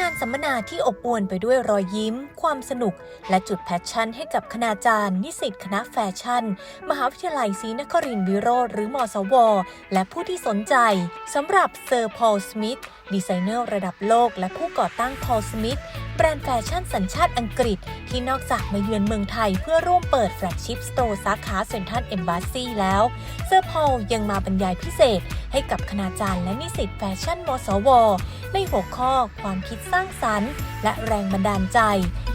งานสัมมนาที่อบอวลไปด้วยรอยยิ้ม ความสนุก และจุดแพชชั่นให้กับคณาจารย์ นิสิตคณะแฟชั่น มหาวิทยาลัยศรีนครินทร์วิโรธหรือมสว และผู้ที่สนใจสำหรับเซอร์พอลสมิธ ดีไซเนอร์ระดับโลกและผู้ก่อตั้งพอลสมิธแบรนด์แฟชั่นสัญชาติอังกฤษ ที่นอกจากมาเยือนเมืองไทยเพื่อร่วมเปิดแฟลกชิพสโตร์สาขาเซ็นทรัลเอมบ s สซีแล้ว เซอร์พอลยังมาบรรยายพิเศษ ให้กับคณาจารย์และนิสิตแฟชั่นมสว ในหัวข้อความคิดสร้างสรรค์ และแรงบันดาลใจ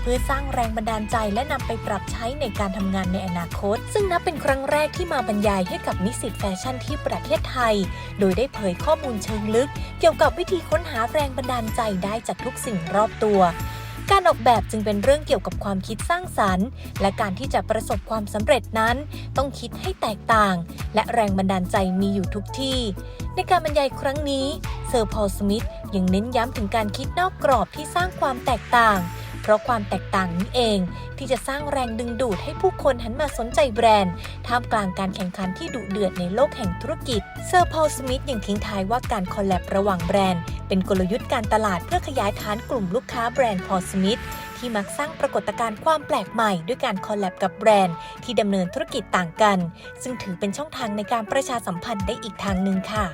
เพื่อสร้างแรงบันดาลใจและนำไปปรับใช้ในการทำงานในอนาคต ซึ่งนับเป็นครั้งแรกที่มาบรรยายให้กับนิสิตแฟชั่นที่ประเทศไทย โดยได้เผยข้อมูลเชิงลึก เกี่ยวกับวิธีค้นหาแรงบันดาลใจได้จากทุกสิ่งรอบตัว การออกแบบจึงเป็นเรื่องเกี่ยวกับความคิดสร้างสรรค์ และการที่จะประสบความสำเร็จนั้น ต้องคิดให้แตกต่าง และแรงบันดาลใจมีอยู่ทุกที่ ในการบรรยายครั้งนี้เซอร์พอลสมิธยังเน้นย้ำถึงการคิดนอกกรอบที่สร้างความแตกต่าง เพราะความแตกต่างนี้เอง ที่จะสร้างแรงดึงดูดให้ผู้คนหันมาสนใจแบรนด์ ท่ามกลางการแข่งขันที่ดุเดือดในโลกแห่งธุรกิจ เซอร์พอลสมิธยังทิ้งท้ายว่าการคอลแลบระหว่างแบรนด์ เป็นกลยุทธ์การตลาดเพื่อขยายฐานกลุ่มลูกค้าแบรนด์พอลสมิธที่มักสร้างปรากฏการณ์ความแปลกใหม่ ด้วยการคอลแลบกับแบรนด์ที่ดำเนินธุรกิจต่างกัน ซึ่งถือเป็นช่องทางในการประชาสัมพันธ์ได้อีกทางหนึ่งค่ะ